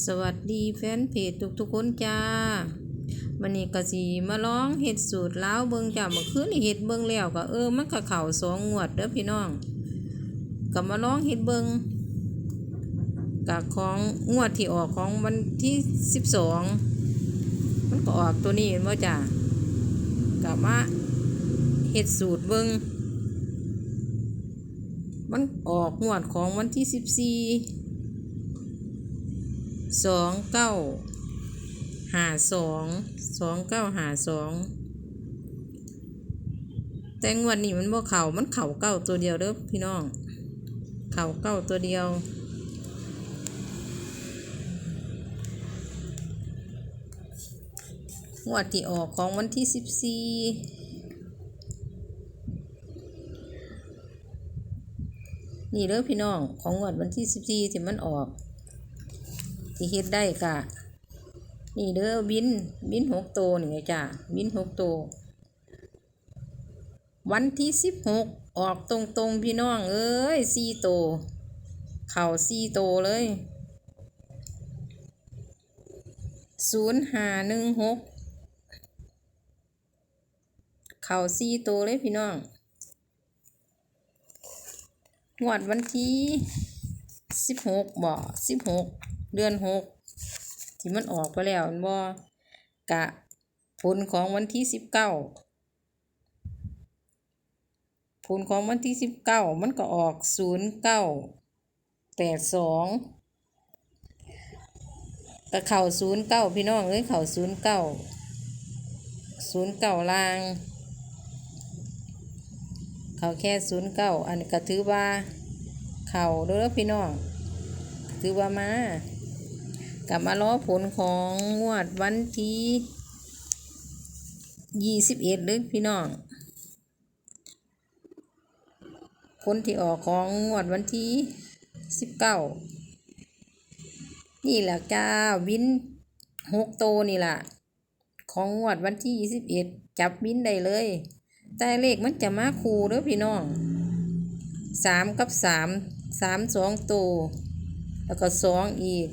สวัสดีแฟนเพจทุกๆคนจ้ามันนี้ก็สิมาร้องเฮ็ดสูตรล้าวเบิ่งจ้าเมื่อคืนเฮ็ดเบิ่งแล้วก็เออมันก็เข้าสองงวดเด้อพี่น้องก็มาร้องเฮ็ดเบิ่งกับของงวดที่ออกของวันที่สิบสองมันก็ออกตัวนี้เห็นบ่จ้าก็มาเฮ็ดสูตรเบิ่งมันออกงวดของวันที่สิบสี่ สองเก้าหาสองสองเก้าหาสองแต่งวันนี้มันบ่เข่ามันเข่าเก้าตัวเดียวเด้อพี่น้อง เข่าเก้าตัวเดียวงวดที่ออกของวันที่สิบสี่นี่เด้อพี่น้องของงวดวันที่สิบสี่ที่มันออก ที่เฮ็ดได้กะนี่เด้อบินบินหกโตวนี่จ้าบินหกโตววันที่สิบหกออกตรงตรงพี่น้อง เอ้ยสี่โต เข่าสี่โตเลยศูนย์ห้าหนึ่งหกเข่าสี่โตเลยพี่น้องงวดวันที่สิบหกบ่สิบหก เดือนหกที่มันออกไปแล้วมันบ่กะผลของวันที่สิบเก้าผลของวันที่สิบเก้ามันก็ออกศูนย์เก้าแปดสองก็เข่าศูนย์เก้าพี่น้องเอ้ยเข่าศูนย์เก้าศูนย์เก้าลาง เข่าแค่ศูนย์เก้าอันก็ถือว่า เข่าเด้อพี่น้อง ถือว่ามา กลับมาล้อผลของงวดวันที่ยี่สิบเอ็ดเลยพี่น้อง ผลที่ออกของงวดวันที่สิบเก้านี่แหละจ้าวินหกโตวนี่แหละของงวดวันที่ยี่สิบเอ็ดจับวินได้เลย แต่เลขมันจะมาคูเด้อพี่น้องสามกับสามสามสองตัวแล้วก็สองอีก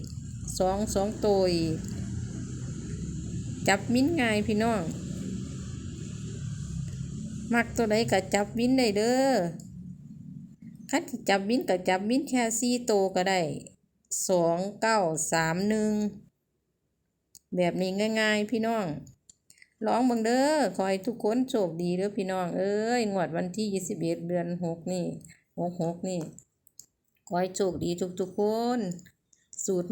สองสองตัวอีก จับมิ้นง่ายพี่น้อง มักตัวใดก็จับมิ้นได้เด้อคันจับมิ้นก็จับมิ้นแค่สี่ตัวก็ได้สองเก้าสามหนึ่งแบบนี้ง่าย ๆ พี่น้องร้องบิ่งเด้อขอให้ทุกคนโชคดีเด้อพี่น้อง เอ้ยงวดวันที่ยี่สิบเอ็ดเดือนหกนี่หกหกนี่ขอให้โชคดีทุกๆคน สูตร